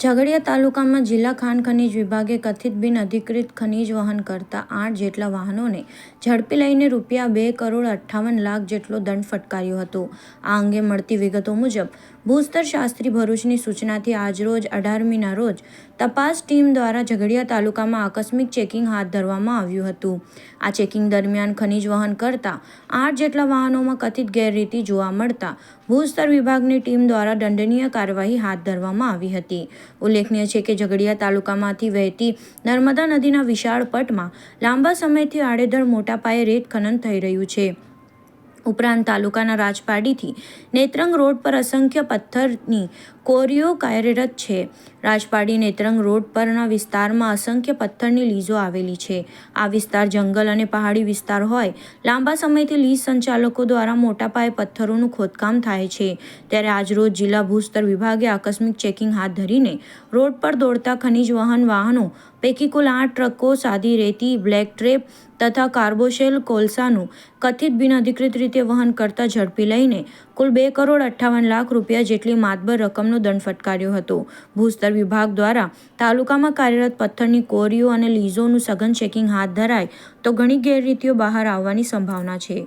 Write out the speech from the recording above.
ઝઘડિયા તાલુકામાં જિલ્લા ખાણ ખનીજ વિભાગે કથિત બિન અધિકૃત ખનીજ વહન કરતા આઠ જેટલા વાહનોને ઝડપી લઈને રૂપિયા બે કરોડ અઠ્ઠાવન લાખ જેટલો દંડ ફટકાર્યો હતો. આ અંગે મળતી વિગતો મુજબ, ભૂસ્તર શાસ્ત્રી ભરૂચની સૂચનાથી આજરોજ અઢારમીના રોજ તપાસ ટીમ દ્વારા ઝઘડિયા તાલુકામાં આકસ્મિક ચેકિંગ હાથ ધરવામાં આવ્યું હતું. આ ચેકિંગ દરમિયાન ખનીજ વહન કરતા આઠ જેટલા વાહનોમાં કથિત ગેરરીતિ જોવા મળતા ભૂસ્તર વિભાગની ટીમ દ્વારા દંડનીય કાર્યવાહી હાથ ધરવામાં આવી હતી. ઉલ્લેખનીય છે કે ઝઘડિયા તાલુકામાંથી વહેતી નર્મદા નદીના વિશાળ પટમાં લાંબા સમયથી આડેધડ મોટા પાયે રેત ખનન થઈ રહ્યું છે. ઉપરાંત તાલુકાના રાજપાડીથી નેત્રંગ રોડ પર અસંખ્ય પથ્થરની કોરીઓ કાર્યરત છે. રાજપાડી નેત્રંગ રોડ પરના વિસ્તારમાં અસંખ્ય પથ્થરની લીઝો આવેલી છે. આ વિસ્તાર જંગલ અને પહાડી વિસ્તાર હોય. લાંબા સમયથી લીઝ સંચાલકો દ્વારા મોટા પાયે પથ્થરોનું ખોદકામ થાય છે. ત્યારે આજરોજ જિલ્લા ભૂસ્તર વિભાગે આકસ્મિક ચેકિંગ હાથ ધરીને રોડ પર દોડતા ખનીજ વહન વાહનો પૈકી કુલ આઠ ટ્રકો, સાદી રેતી, બ્લેક ટ્રેપ તથા કાર્બોશેલ કોલસાનું કથિત બિનઅધિકૃત રીતે વહન કરતા ઝડપી લઈને કુલ બે કરોડ અઠ્ઠાવન લાખ રૂપિયા જેટલી માતબર રકમનો દંડ ફટકાર્યો હતો. ભૂસ્તર વિભાગ દ્વારા તાલુકામાં કાર્યરત પથ્થરની કોરીઓ અને લીઝોનું સઘન ચેકિંગ હાથ ધરાય તો ઘણી ગેરરીતિઓ બહાર આવવાની સંભાવના છે.